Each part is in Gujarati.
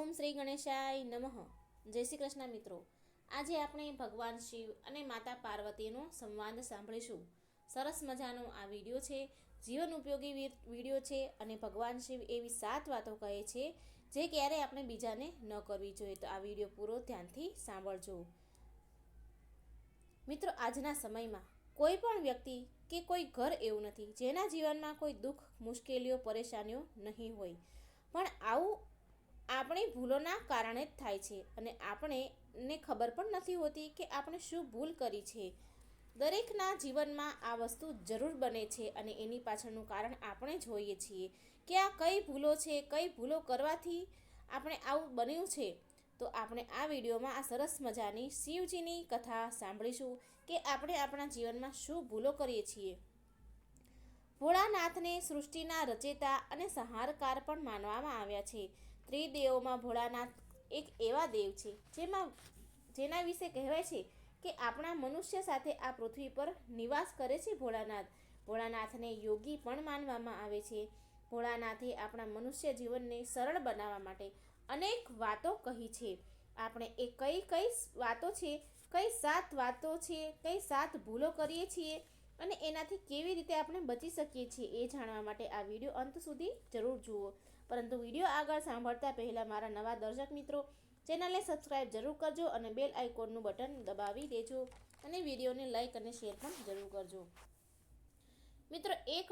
ઓમ શ્રી ગણેશાય નમઃ. જય શ્રી કૃષ્ણ મિત્રો. આજે આપણે ભગવાન શિવ અને માતા પાર્વતીનો સંવાદ સાંભળીશું. સરસ મજાનો આ વીડિયો છે. જીવન ઉપયોગી વીડિયો છે અને ભગવાન શિવ એવી સાત વાતો કહે છે જે ક્યારેય આપણે બીજાને ન કરવી જોઈએ. તો આ વીડિયો પૂરો ધ્યાનથી સાંભળજો. મિત્રો, આજના સમયમાં કોઈ પણ વ્યક્તિ કે કોઈ ઘર એવું નથી જેના જીવનમાં કોઈ દુઃખ, મુશ્કેલીઓ, પરેશાનીઓ નહીં હોય. પણ આવું આપણી ભૂલોના કારણે જ થાય છે અને આપણે ને ખબર પણ નથી હોતી કે આપણે શું ભૂલ કરી છે. દરેકના જીવનમાં આ વસ્તુ જરૂર બને છે અને એની પાછળનું કારણ આપણે જ હોઈએ છીએ કે આ કઈ ભૂલો છે, કઈ ભૂલો કરવાથી આપણે આવું બન્યું છે. તો આપણે આ વિડીયોમાં આ સરસ મજાની શિવજીની કથા સાંભળીશું કે આપણે આપણા જીવનમાં શું ભૂલો કરીએ છીએ. ભોળાનાથને સૃષ્ટિના રચેતા અને સંહારકાર પણ માનવામાં આવ્યા છે. ત્રિદેવોમાં ભોળાનાથ એક એવા દેવ છે, જેમાં, જેના વિશે કહેવાય છે કે આપણા મનુષ્ય સાથે આ પૃથ્વી પર નિવાસ કરે છે ભોળાનાથ. ભોળાનાથને યોગી પણ માનવામાં આવે છે. ભોળાનાથે આપણા મનુષ્ય જીવનને સરળ બનાવવા માટે અનેક વાતો કહી છે. આપણે એ કઈ કઈ વાતો છે, કઈ સાત વાતો છે, કઈ સાત ભૂલો કરીએ છીએ અને એનાથી કેવી રીતે આપણે બચી શકીએ છીએ એ જાણવા માટે આ વીડિયો અંત સુધી જરૂર જુઓ. પરંતુ વીડિયો આગળ સાંભળતા પહેલાં મારા નવા દર્શક મિત્રો, ચેનલને સબસ્ક્રાઇબ જરૂર કરજો અને બેલ આઇકોનનું બટન દબાવી દેજો અને વિડીયોને લાઇક અને શેર પણ જરૂર કરજો. મિત્રો, એક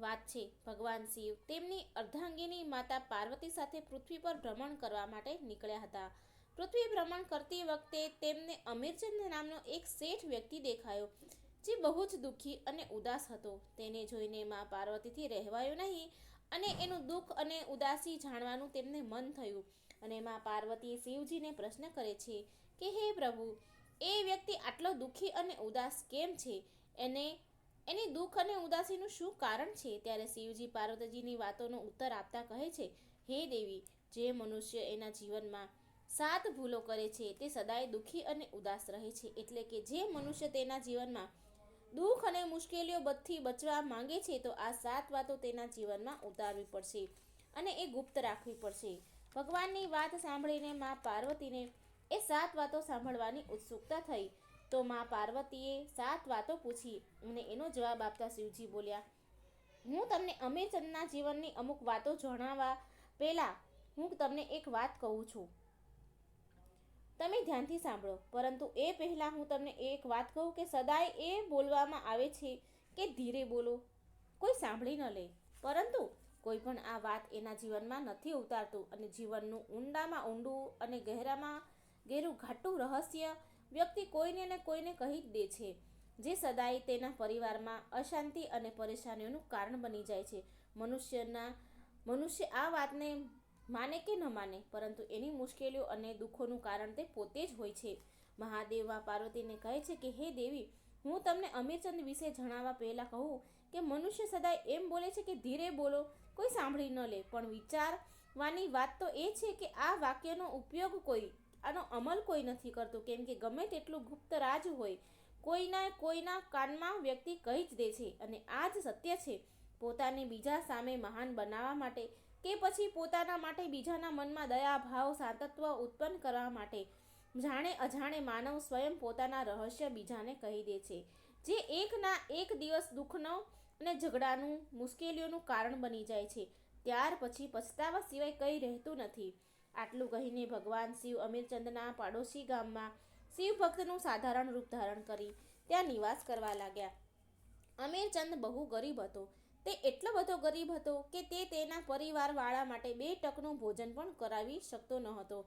વાત છે. ભગવાન શિવ તેમની અર્ધાંગીની માતા પાર્વતી સાથે પૃથ્વી પર ભ્રમણ કરવા માટે નીકળ્યા હતા. પૃથ્વી ભ્રમણ કરતી વખતે તેમને અમીરચંદ નામનો એક શેઠ વ્યક્તિ દેખાયો, જે બહુ જ દુઃખી અને ઉદાસ હતો. તેને જોઈને મા પાર્વતીથી રહેવાયું નહીં અને એનું દુઃખ અને ઉદાસી જાણવાનું તેમને મન થયું. અને માં પાર્વતી શિવજીને પ્રશ્ન કરે છે કે, હે પ્રભુ, એ વ્યક્તિ આટલો દુઃખી અને ઉદાસ કેમ છે? એને, એની દુઃખ અને ઉદાસીનું શું કારણ છે? ત્યારે શિવજી પાર્વતીજીની વાતોનો ઉત્તર આપતા કહે છે, હે દેવી, જે મનુષ્ય એના જીવનમાં સાત ભૂલો કરે છે, તે સદાય દુઃખી અને ઉદાસ રહે છે. એટલે કે જે મનુષ્ય તેના જીવનમાં દુઃખ અને મુશ્કેલીઓ બધી બચવા માંગે છે, તો આ સાત વાતો તેના જીવનમાં ઉતારવી પડશે અને એ ગુપ્ત રાખવી પડશે. ભગવાનની વાત સાંભળીને મા પાર્વતીને એ સાત વાતો સાંભળવાની ઉત્સુકતા થઈ. તો મા પાર્વતીએ સાત વાતો પૂછી અને એનો જવાબ આપતા શિવજી બોલ્યા, હું તમને અમીરચંદના જીવનની અમુક વાતો જણાવવા પહેલાં હું તમને એક વાત કહું છું. તમે ધ્યાનથી સાંભળો. પરંતુ એ પહેલાં હું તમને એક વાત કહું કે સદાય એ બોલવામાં આવે છે કે ધીરે બોલો. કોઈ સાંભળી ન લે. પરંતુ કોઈ પણ આ વાત એના જીવનમાં નથી ઉતારતું અને જીવનનું ઊંડામાં ઊંડું અને ગહેરામાં ગહેરું ઘાટું રહસ્ય વ્યક્તિ કોઈને ને કોઈને કહી જ દે છે. જે સદાય તેના પરિવારમાં અશાંતિ અને પરેશાનીઓનું કારણ બની જાય છે. મનુષ્યના, મનુષ્ય આ વાતને માને કે ન માને, પરંતુ એની મુશ્કેલીઓ અને દુઃખોનું કારણ તે પોતે જ હોય છે. મહાદેવા પાર્વતીને કહે છે કે, હે દેવી, હું તમને અમીરચંદ વિશે જણાવવા પહેલાં કહું કે, મનુષ્ય સદાય એમ બોલે છે કે, ધીરે બોલો, કોઈ સાંભળી ન લે. પણ વિચારવાની વાત તો એ છે કે, આ વાક્યનો ઉપયોગ કોઈ, આનો અમલ કોઈ નથી કરતું. કેમ કે, ગમે તેટલું ગુપ્ત રાજ હોય, કોઈના કોઈના કાનમાં વ્યક્તિ કહી જ દે છે. અને આ જ સત્ય છે. પોતાને બીજા સામે મહાન બનાવવા માટે કે પછી પોતાના માટે બીજાના મનમાં દયા, ભાવ, સાતત્વ ઉત્પન્ન કરવા માટે. જાણે અજાણે માનવ સ્વયં પોતાના રહસ્ય બીજાને કહી દે છે, જે એકના એક દિવસ દુઃખનો અને ઝઘડાનું, મુશ્કેલીઓનું કારણ બની જાય છે. ત્યાર પછી પછતાવા સિવાય કંઈ રહેતું નથી. આટલું કહીને ભગવાન શિવ અમીરચંદના પાડોશી ગામમાં શિવ ભક્તનું સાધારણ રૂપ ધારણ કરી ત્યાં નિવાસ કરવા લાગ્યા. અમીરચંદ બહુ ગરીબ હતો. તે એટલો બધો ગરીબ હતો કે તે તેના પરિવારવાળા માટે બે ટકનું ભોજન પણ કરાવી શકતો ન હતો.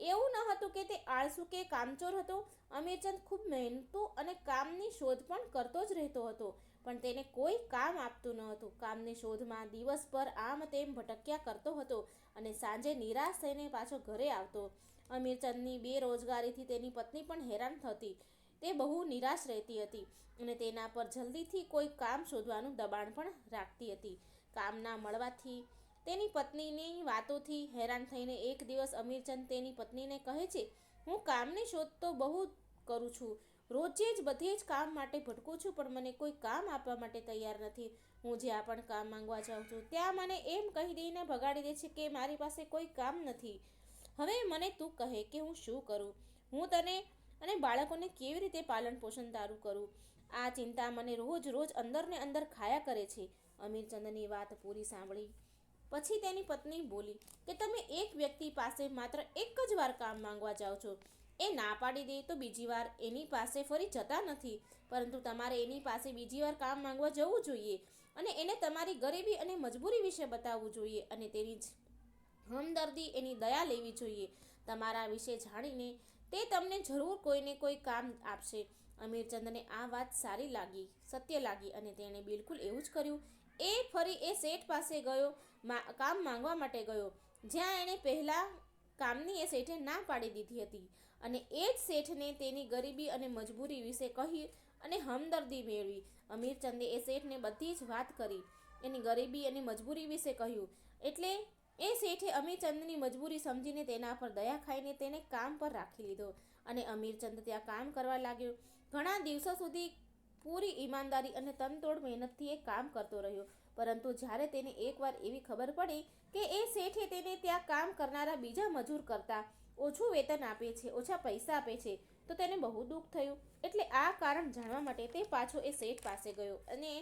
એવું ન હતું કે તે આળસુ કે કામચોર હતો. અમીરચંદ ખૂબ મહેનતુ અને કામની શોધ પણ કરતો જ રહેતો હતો. પણ તેને કોઈ કામ આપતું ન હતું. કામની શોધમાં દિવસભર આમ તેમ ભટક્યા કરતો હતો અને સાંજે નિરાશ થઈને પાછો ઘરે આવતો. અમીરચંદની બેરોજગારીથી તેની પત્ની પણ હેરાન થતી. તે બહુ નિરાશ રહેતી હતી અને તેના પર જલ્દીથી કોઈ કામ શોધવાનું દબાણ પણ રાખતી હતી. કામ ના મળવાથી તેની પત્નીની વાતોથી હેરાન થઈને એક દિવસ અમીરચંદ તેની પત્નીને કહે છે, હું કામની શોધ તો બહુ કરું છું. રોજે જ બધે જ કામ માટે ભટકું છું, પણ મને કોઈ કામ આપવા માટે તૈયાર નથી. હું જ્યાં પણ કામ માંગવા જાઉં છું, ત્યાં મને એમ કહી દઈને ભગાડી દે છે કે મારી પાસે કોઈ કામ નથી. હવે મને તું કહે કે હું શું કરું? હું તને અને બાળકોને કેવી રીતે પાલન પોષણ તારું કરું આ ચિંતા મને રોજ રોજ અંદરને અંદર ખાયા કરે છે. અમીરચંદની વાત પૂરી સાંભળી. પછી તેની પત્ની બોલી કે તમે એક વ્યક્તિ પાસે માત્ર એક જ વાર કામ માંગવા જાઓ છો. એ ના પાડી દે તો બીજી વાર એની પાસે ફરી જતા નથી. પરંતુ તમારે એની પાસે બીજી વાર કામ માંગવા જવું જોઈએ અને એને તમારી ગરીબી અને મજબૂરી વિશે બતાવવું જોઈએ અને તેની જ હમદર્દી એની દયા લેવી જોઈએ. તમારા વિશે જાણીને તે તમને જરૂર કોઈને કોઈ કામ આપશે. અમીરચંદને આ વાત સારી લાગી, સત્ય લાગી અને તેણે બિલકુલ એવું જ કર્યું. એ ફરી એ શેઠ પાસે ગયો કામ માંગવા માટે ગયો, જ્યાં એણે પહેલાં કામની એ શેઠે ના પાડી દીધી હતી. અને એ જ શેઠને તેની ગરીબી અને મજબૂરી વિશે કહી અને હમદર્દી મેળવી. અમીરચંદે એ શેઠને બધી જ વાત કરી. એની ગરીબી અને મજબૂરી વિશે કહ્યું. એટલે એ શેઠે અમીરચંદની મજબૂરી સમજીને તેના પર દયા ખાઈને તેને કામ પર રાખી લીધો અને અમીરચંદ ત્યાં કામ કરવા લાગ્યો. ઘણા દિવસો સુધી પૂરી ઈમાનદારી અને તનતોડ મહેનતથી એ કામ કરતો રહ્યો. પરંતુ જ્યારે તેને એકવાર એવી ખબર પડી કે એ શેઠે તેને ત્યાં કામ કરનારા બીજા મજૂર કરતાં ઓછું વેતન આપે છે, ઓછા પૈસા આપે છે, તો તેને બહુ દુઃખ થયું. એટલે આ કારણ જાણવા માટે તે પાછો એ શેઠ પાસે ગયો અને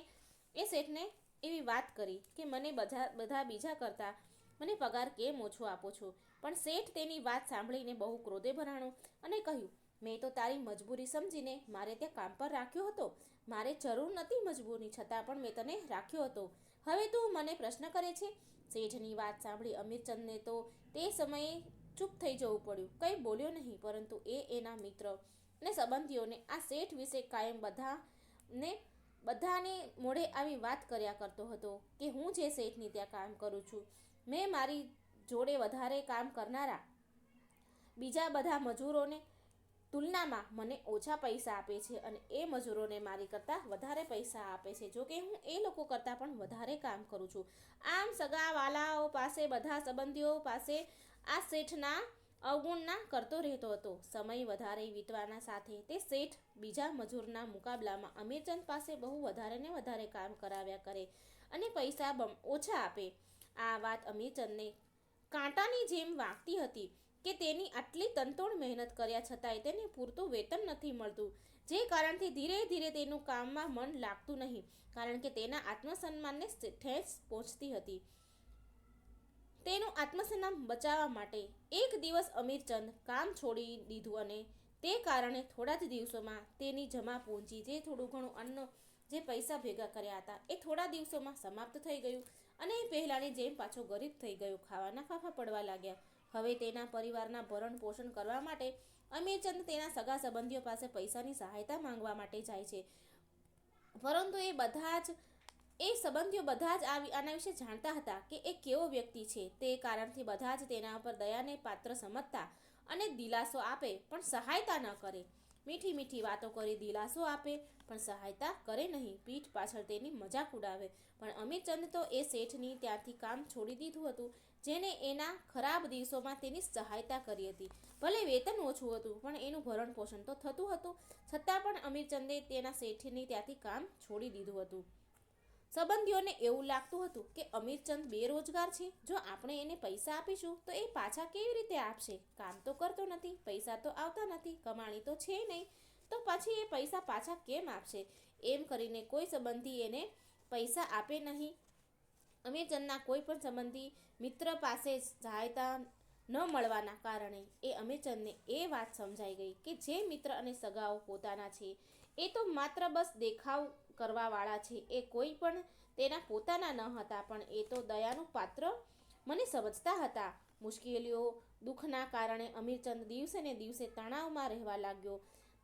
એ શેઠને એવી વાત કરી કે મને બધા બધા બીજા કરતાં મને પગાર કેમ ઓછો આપો છો? પણ શેઠ તેની વાત સાંભળીને બહુ ક્રોધે ભરાણો અને કહ્યું, મેં તો તારી મજબૂરી સમજીને મારે ત્યાં કામ પર રાખ્યો હતો. મારે જરૂર નથી મજબૂરી, છતાં પણ મેં તને રાખ્યો હતો. હવે તું મને પ્રશ્ન કરે છે? શેઠની વાત સાંભળી અમીરચંદને તો તે સમયે ચૂપ થઈ જવું પડ્યું. કંઈ બોલ્યો નહીં, પરંતુ એ એના મિત્ર અને સંબંધીઓને આ શેઠ વિશે કાયમ બધાને બધાને મોઢે આવી વાત કર્યા કરતો હતો કે હું જે શેઠની ત્યાં કામ કરું છું મેં મારી જોડે વધારે કામ કરનારા બીજા બધા મજૂરોને તુલનામાં મને ઓછા પૈસા આપે છે અને એ મજૂરોને મારી કરતાં વધારે પૈસા આપે છે. જો કે હું એ લોકો કરતાં પણ વધારે કામ કરું છું. આમ સગાવાલાઓ પાસે બધા સંબંધીઓ પાસે આ શેઠના અવગુણના કરતો રહેતો હતો. સમય વધારે વીતવાના સાથે તે શેઠ બીજા મજૂરના મુકાબલામાં અમીરચંદ પાસે બહુ વધારે ને વધારે કામ કરાવ્યા કરે અને પૈસા ઓછા આપે. આ વાત અમીરચંદને કાંટાની જેમ વાગતી હતી કે તેની આટલી તનતોડ મહેનત કર્યા છતાંય તેને પૂરતું વેતન નથી મળતું, જે કારણથી ધીરે ધીરે તેનું કામમાં મન લાગતું નહીં, કારણ કે તેના આત્મસન્માનને ઠેસ પહોંચતી હતી. તેનું આત્મસન્માન બચાવવા માટે એક દિવસ અમીરચંદ કામ છોડી દીધું અને તે કારણે થોડા જ દિવસોમાં તેની જમા પૂંજી જે થોડું ઘણું અન્ન, જે પૈસા ભેગા કર્યા હતા, એ થોડા દિવસોમાં સમાપ્ત થઈ ગયું. અને એ પહેલાંની જેમ પાછો ગરીબ થઈ ગયો. ખાવાના ફાફા પડવા લાગ્યા. હવે તેના પરિવારના ભરણ પોષણ કરવા માટે અમીરચંદ તેના સગા સંબંધીઓ પાસે પૈસાની સહાયતા માંગવા માટે જાય છે. પરંતુ એ બધા જ, એ સંબંધીઓ બધા જ આના વિશે જાણતા હતા કે એ કેવો વ્યક્તિ છે. તે કારણથી બધા જ તેના પર દયાને પાત્ર સમજતા અને દિલાસો આપે, પણ સહાયતા ન કરે. મીઠી મીઠી વાતો કરી દિલાસો આપે, પણ સહાયતા કરે નહીં. પીઠ પાછળ તેની મજાક ઉડાવે. પણ અમીરચંદ તો એ શેઠની ત્યાંથી કામ છોડી દીધું હતું, જેને એના ખરાબ દિવસોમાં તેની સહાયતા કરી હતી. ભલે વેતન ઓછું હતું, પણ એનું ભરણ પોષણ તો થતું હતું. છતાં પણ અમીરચંદે તેના શેઠની ત્યાંથી કામ છોડી દીધું હતું. સંબંધીઓને એવું લાગતું હતું કે અમીરચંદ બેરોજગાર છે. જો આપણે એને પૈસા આપીશું, તો એ પાછા કેવી રીતે આપશે? કામ તો કરતો નથી, પૈસા તો આવતા નથી, કમાણી તો છે નહીં. તો પછી એ પૈસા પાછા કેમ આપશે? એમ કરીને કોઈ સંબંધી એને પૈસા આપે નહીં. અમીરચંદના કોઈ પણ સંબંધી મિત્ર પાસે સહાયતા ન મળવાના કારણે એ અમીરચંદને એ વાત સમજાઈ ગઈ કે જે મિત્ર અને સગાઓ પોતાના છે, એ તો માત્ર બસ દેખાવ કરવાવાળા છે. એ કોઈ પણ તેના પોતાના ન હતા, પણ એ તો દયાનું પાત્ર મને સમજતા હતા. મુશ્કેલીઓ, દુઃખના કારણે અમીરચંદ દિવસે ને દિવસે તણાવમાં રહેવા લાગ્યો.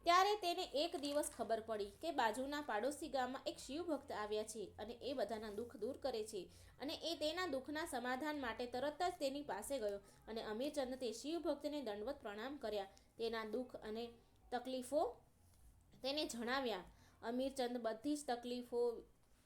ત્યારે તેને એક દિવસ ખબર પડી કે બાજુના પાડોશી ગામમાં એક શિવભક્ત આવ્યા છે અને એ બધાના દુઃખ દૂર કરે છે અને એ તેના દુઃખના સમાધાન માટે તરત જ તેની પાસે ગયો અને અમીરચંદ તે શિવભક્તને દંડવત પ્રણામ કર્યા. તેના દુઃખ અને તકલીફો તેને જણાવ્યા. અમીરચંદ બધી જ તકલીફો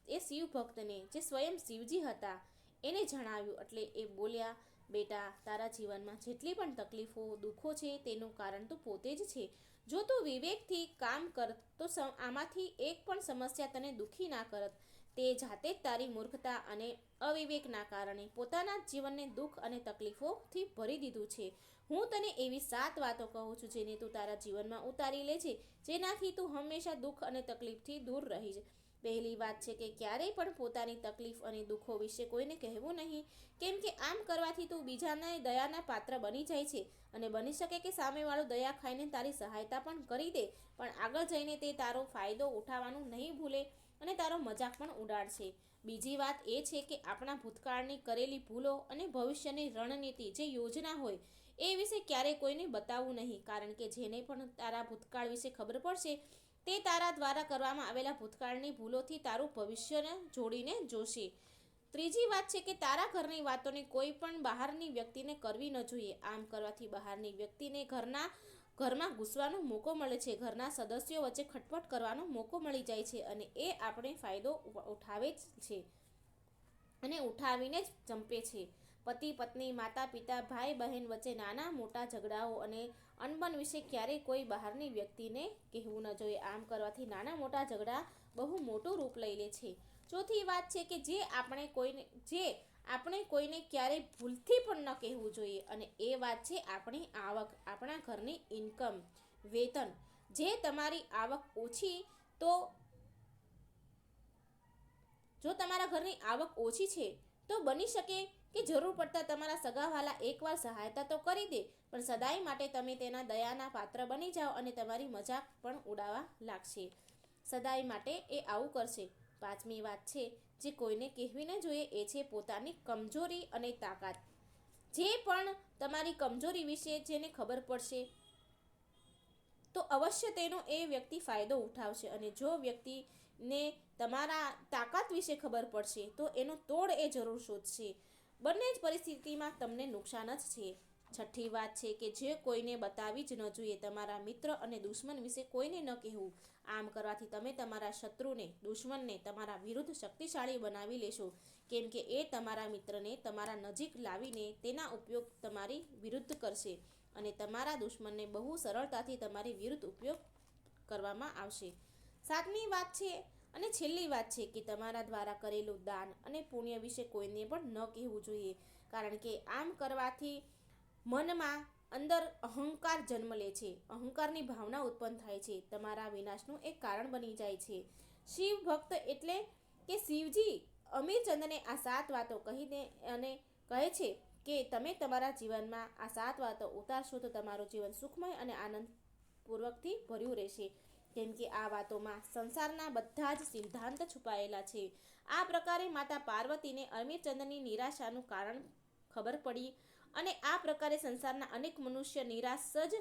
એ શિવભક્તને, જે સ્વયં શિવજી હતા, એને જણાવ્યું. એટલે એ બોલ્યા, બેટા, તારા જીવનમાં જેટલી પણ તકલીફો, દુઃખો છે, તેનું કારણ તો પોતે જ છે. જો તું વિવેકથી કામ કરત, તો આમાંથી એક પણ સમસ્યા તને દુઃખી ના કરત. તે જાતે જ તારી મૂર્ખતા અને અવિવેકના કારણે પોતાના જીવનને દુઃખ અને તકલીફોથી ભરી દીધું છે. હું તને એવી સાત વાતો કહું છું જેને તું તારા જીવનમાં ઉતારી લે છે, જેનાથી તું હંમેશા દુઃખ અને તકલીફથી દૂર રહીશ પહેલી વાત છે કે ક્યારેય પણ પોતાની તકલીફ અને દુઃખો વિશે કોઈને કહેવું નહીં, કેમ કે આમ કરવાથી તું બીજાના દયાના પાત્ર બની જાય છે અને બની શકે કે સામેવાળો દયા ખાઈને તારી સહાયતા પણ કરી દે, પણ આગળ જઈને તે તારો ફાયદો ઉઠાવવાનું નહીં ભૂલે અને તારો મજાક પણ ઉડાડશે. બીજી વાત એ છે કે આપણા ભૂતકાળની કરેલી ભૂલો અને ભવિષ્યની રણનીતિ જે યોજના હોય એ વિશે ક્યારેય કોઈને બતાવવું નહીં, કારણ કે જેને પણ તારા ભૂતકાળ વિશે ખબર પડશે, તે તારા દ્વારા કરવામાં આવેલા ભૂતકાળની ભૂલોથી તારું ભવિષ્યને જોડીને જોશે. ત્રીજી વાત છે કે તારા ઘરની વાતોને કોઈ પણ બહારની વ્યક્તિને કરવી ન જોઈએ. આમ કરવાથી બહારની વ્યક્તિને ઘરના, ઘરમાં ઘૂસવાનો મોકો મળે છે. ઘરના સદસ્યો વચ્ચે ખટપટ કરવાનો મોકો મળી જાય છે અને એ આપણે ફાયદો ઉઠાવે જ છે અને ઉઠાવીને જ ચંપે છે. પતિ, પત્ની, માતા, પિતા, ભાઈ, બહેન વચ્ચે નાના મોટા ઝઘડાઓ અને અનબન વિશે ક્યારેય કોઈ બહારની વ્યક્તિને કહેવું ન જોઈએ. આમ કરવાથી નાના મોટા ઝઘડા બહુ મોટું રૂપ લઈ લે છે. ચોથી વાત છે કે જે આપણે કોઈને, જે આપણે કોઈને ક્યારેય ભૂલથી પણ ન કહેવું જોઈએ અને એ વાત છે આપણી આવક, આપણા ઘરની ઇન્કમ વેતન. જે તમારી આવક ઓછી, તો જો તમારા ઘરની આવક ઓછી છે, તો બની શકે કે જરૂર પડતા તમારા સગાવાલા એકવાર સહાયતા તો કરી દે, પણ સદાય માટે તમે તેના દયાના પાત્ર બની જાઓ અને તમારી મજાક પણ ઉડાવા લાગશે. સદાય માટે એ આવું કરશે. પાંચમી વાત છે, જે કોઈને કહેવી ન જોઈએ એ છે પોતાની કમજોરી અને તાકાત. જે પણ તમારી કમજોરી વિશે જેને ખબર પડશે, તો અવશ્ય તેનો એ વ્યક્તિ ફાયદો ઉઠાવશે અને જો વ્યક્તિને તમારા તાકાત વિશે ખબર પડશે, તો એનો તોડ એ જરૂર શોધશે. બંને જ પરિસ્થિતિમાં તમને નુકસાન જ છે. છઠ્ઠી વાત છે કે જે કોઈને બતાવી જ ન જોઈએ, તમારા મિત્ર અને દુશ્મન વિશે કોઈને ન કહેવું. આમ કરવાથી તમે તમારા શત્રુને, દુશ્મનને તમારા વિરુદ્ધ શક્તિશાળી બનાવી લેશો. કેમ કે એ તમારા મિત્રને તમારા નજીક લાવીને તેના ઉપયોગ તમારી વિરુદ્ધ કરશે અને તમારા દુશ્મનને બહુ સરળતાથી તમારી વિરુદ્ધ ઉપયોગ કરવામાં આવશે. સાતમી વાત છે અને છેલ્લી વાત છે કે તમારા દ્વારા કરેલું દાન અને પુણ્ય વિશે કોઈને પણ ન કહેવું જોઈએ. કારણ કે આમ કરવાથી મનમાં અંદર અહંકાર જન્મ લે છે. અહંકારની ભાવના ઉત્પન્ન થાય છે. તમારા વિનાશનું એક કારણ બની જાય છે. શિવ ભક્ત એટલે કે શિવજી અમીરચંદને આ સાત વાતો કહીને અને કહે છે કે તમે તમારા જીવનમાં આ સાત વાતો ઉતારશો તો તમારું જીવન સુખમય અને આનંદપૂર્વકથી ભર્યું રહેશે. કેમ કે આ વાતોમાં સંસારના બધા જ સિદ્ધાંત છુપાયેલા છે. આ પ્રકારે માતા પાર્વતીને અમીરચંદની નિરાશાનું કારણ ખબર પડી અને આ પ્રકારે સંસારના અનેક મનુષ્ય નિરાશ જ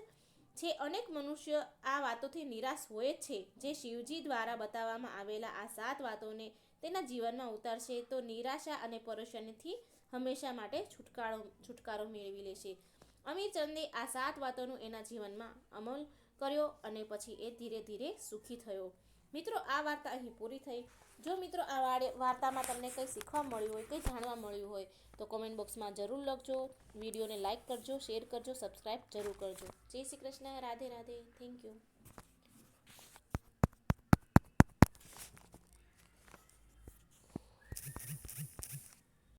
છે. અનેક મનુષ્ય આ વાતોથી નિરાશ હોય જ છે. જે શિવજી દ્વારા બતાવવામાં આવેલા આ સાત વાતોને તેના જીવનમાં ઉતારશે તો નિરાશા અને પરેશાનીથી હંમેશા માટે છુટકારો છુટકારો મેળવી લેશે. અમીરચંદે આ સાત વાતોનું એના જીવનમાં અમલ કર્યો અને પછી એ ધીરે ધીરે સુખી થયો. મિત્રો, આ વાર્તા અહીં પૂરી થઈ. જો મિત્રો, આ વાર્તામાં તમને કંઈ શીખવા મળ્યું હોય, કંઈ જાણવા મળ્યું હોય, તો કોમેન્ટ બોક્સમાં જરૂર લખજો. વિડીયોને લાઇક કરજો શેર કરજો સબસ્ક્રાઈબ જરૂર કરજો. જય શ્રી કૃષ્ણ. રાધે રાધે. Thank you